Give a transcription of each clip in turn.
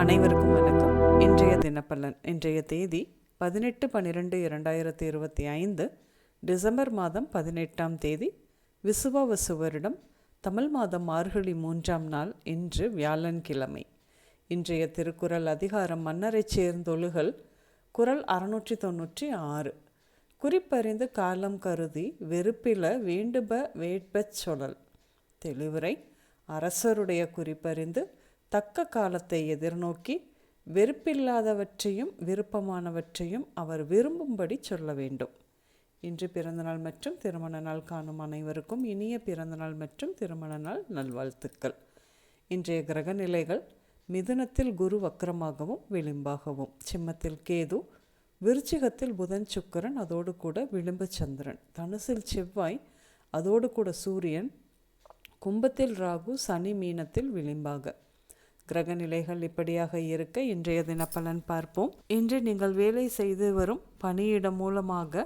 அனைவருக்கும் வணக்கம். இன்றைய தினப்பலன் இன்றைய தேதி பதினெட்டு பன்னிரெண்டு இரண்டாயிரத்தி இருபத்தி ஐந்து டிசம்பர் மாதம் பதினெட்டாம் தேதி விசுவவசு வருடம் தமிழ் மாதம் மார்கழி மூன்றாம் நாள் இன்று வியாழன்கிழமை. இன்றைய திருக்குறள் அதிகாரம் மன்னரைச் சேர்ந்தொழுகல் குறள் அறுநூற்றி தொண்ணூற்றி ஆறு. குறிப்பறிந்து காலம் கருதி வெறுப்பில வேண்டுப வேட்பச் சொல்லல் தெளிவுரை அரசருடைய குறிப்பறிந்து தக்க காலத்தை எதிர்நோக்கி வெறுப்பில்லாதவற்றையும் விருப்பமானவற்றையும் அவர் விரும்பும்படி சொல்ல வேண்டும். இன்று பிறந்தநாள் மற்றும் திருமண நாள் காணும் அனைவருக்கும் இனிய பிறந்தநாள் மற்றும் திருமண நாள் நல்வாழ்த்துக்கள். இன்றைய கிரக நிலைகள் மிதுனத்தில் குரு வக்ரமாகவும் விளிம்பாகவும். சிம்மத்தில் கேது விருச்சிகத்தில் புதன் சுக்கிரன் அதோடு கூட விளிம்பு சந்திரன். தனுசில் செவ்வாய் அதோடு கூட சூரியன். கும்பத்தில் ராகு சனி மீனத்தில் விளிம்பாக. கிரக நிலைகள் இப்படியாக இருக்க இன்றைய தினப்பலன் பார்ப்போம். இன்று நீங்கள் வேலை செய்து வரும் பணியிடம் மூலமாக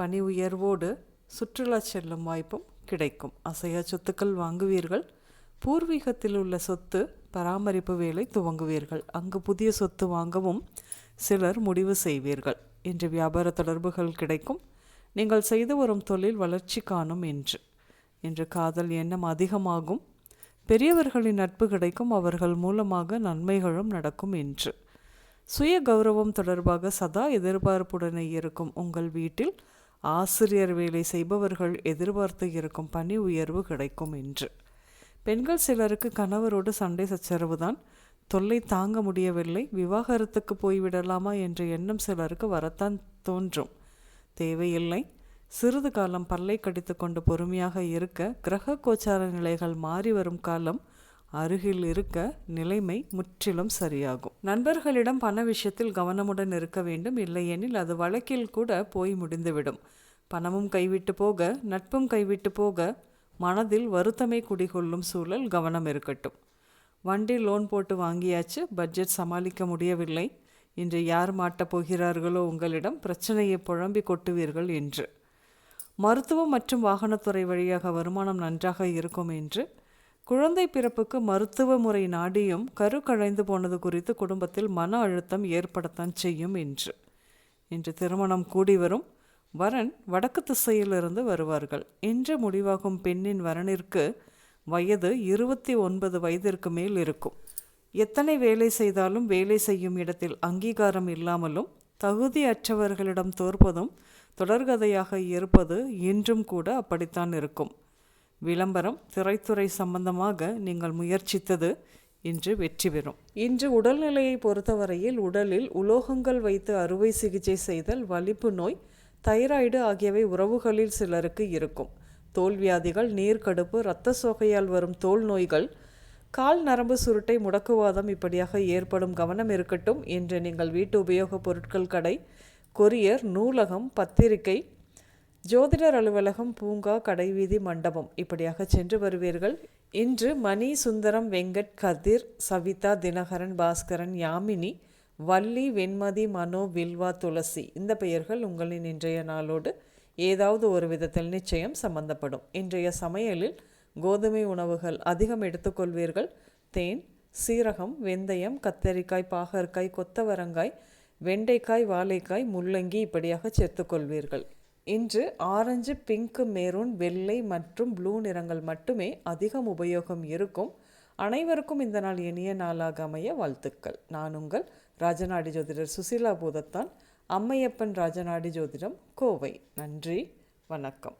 பணி உயர்வோடு சுற்றுலா செல்லும் வாய்ப்பும் கிடைக்கும். அசையா சொத்துக்கள் வாங்குவீர்கள். பூர்வீகத்தில் உள்ள சொத்து பராமரிப்பு வேலை துவங்குவீர்கள். அங்கு புதிய சொத்து வாங்கவும் சிலர் முடிவு செய்வீர்கள். இன்று வியாபார தொடர்புகள் கிடைக்கும். நீங்கள் செய்து வரும் தொழில் வளர்ச்சி காணும் என்று இன்று காதல் எண்ணம் அதிகமாகும். பெரியவர்களின் நட்பு கிடைக்கும் அவர்கள் மூலமாக நன்மைகளும் நடக்கும் என்று. சுய கௌரவம் தொடர்பாக சதா எதிர்பார்ப்புடனே இருக்கும் உங்கள் வீட்டில் ஆசிரியர் வேலை செய்பவர்கள் எதிர்பார்த்து இருக்கும் பணி உயர்வு கிடைக்கும் என்று. பெண்கள் சிலருக்கு கணவரோடு சண்டை சச்சரவு தான் தொல்லை தாங்க முடியவில்லை. விவாகரத்துக்கு போய்விடலாமா என்ற எண்ணம் சிலருக்கு வரத்தான் தோன்றும். தேவையில்லை. சிறிது காலம் பல்லை கடித்து கொண்டு பொறுமையாக இருக்க கிரக கோச்சார நிலைகள் மாறி வரும் காலம் அருகில் இருக்க நிலைமை முற்றிலும் சரியாகும். நண்பர்களிடம் பண விஷயத்தில் கவனமுடன் இருக்க வேண்டும். இல்லையெனில் அது வழக்கில் கூட போய் முடிந்துவிடும். பணமும் கைவிட்டு போக நட்பும் கைவிட்டு போக மனதில் வருத்தமே குடிகொள்ளும் சூழல் கவனம் இருக்கட்டும். வண்டி லோன் போட்டு வாங்கியாச்சு. பட்ஜெட் சமாளிக்க முடியவில்லை. இன்று யார் மாட்டப் போகிறார்களோ உங்களிடம் பிரச்சனையை புழம்பி கொட்டுவீர்கள் என்று. மருத்துவம் மற்றும் வாகனத்துறை வழியாக வருமானம் நன்றாக இருக்கும் என்று குழந்தை பிறப்புக்கு மருத்துவ முறை நாடியும் கரு கழைந்து போனது குறித்து குடும்பத்தில் மன அழுத்தம் ஏற்படத்தான் செய்யும் என்று. இன்று திருமணம் கூடி வரும். வரன் வடக்கு திசையிலிருந்து வருவார்கள். இன்று முடிவாகும் பெண்ணின் வரனிற்கு வயது இருபத்தி ஒன்பது வயதிற்கு மேல் இருக்கும். எத்தனை வேலை செய்தாலும் வேலை செய்யும் இடத்தில் அங்கீகாரம் இல்லாமலும் தகுதியற்றவர்களிடம் தோற்பதும் தொடர்கதையாக இருப்பது இன்றும் கூட அப்படித்தான் இருக்கும். விளம்பரம் திரைத்துறை சம்பந்தமாக நீங்கள் முயற்சித்தது இன்று வெற்றி பெறும். இன்று உடல்நிலையை பொறுத்தவரையில் உடலில் உலோகங்கள் வைத்து அறுவை சிகிச்சை செய்தல் வலிப்பு நோய் தைராய்டு ஆகியவை உறவுகளில் சிலருக்கு இருக்கும். தோல்வியாதிகள் நீர்க்கடுப்பு இரத்த சோகையால் வரும் தோல் நோய்கள் கால் நரம்பு சுருட்டை முடக்குவாதம் இப்படியாக ஏற்படும் கவனம் இருக்கட்டும் என்று நீங்கள் வீட்டு உபயோகப் பொருட்கள் கடை கொரியர் நூலகம் பத்திரிகை ஜோதிடர் அலுவலகம் பூங்கா கடைவீதி மண்டபம் இப்படியாக சென்று வருவீர்கள். இன்று மணி சுந்தரம் வெங்கட் கதிர் சவிதா தினகரன் பாஸ்கரன் யாமினி வள்ளி வெண்மதி மனோ வில்வா துளசி இந்த பெயர்கள் உங்களின் இன்றைய நாளோடு ஏதாவது ஒரு விதத்தில் நிச்சயம் சம்பந்தப்படும். இன்றைய சமையலில் கோதுமை உணவுகள் அதிகம் எடுத்துக்கொள்வீர்கள். தேன் சீரகம் வெந்தயம் கத்தரிக்காய் பாகற்காய் கொத்தவரங்காய் வெண்டைக்காய் வாழைக்காய் முள்ளங்கி இப்படியாக சேர்த்துக்கொள்வீர்கள். இன்று ஆரஞ்சு பிங்க் மெரூன் வெள்ளை மற்றும் ப்ளூ நிறங்கள் மட்டுமே அதிகம் உபயோகம் இருக்கும். அனைவருக்கும் இந்த நாள் இனிய நாளாக அமைய வாழ்த்துக்கள். நான் உங்கள் ராஜநாடி ஜோதிடர் சுசீலா பூதத்தான். அம்மையப்பன் ராஜநாடி ஜோதிடம் கோவை. நன்றி. வணக்கம்.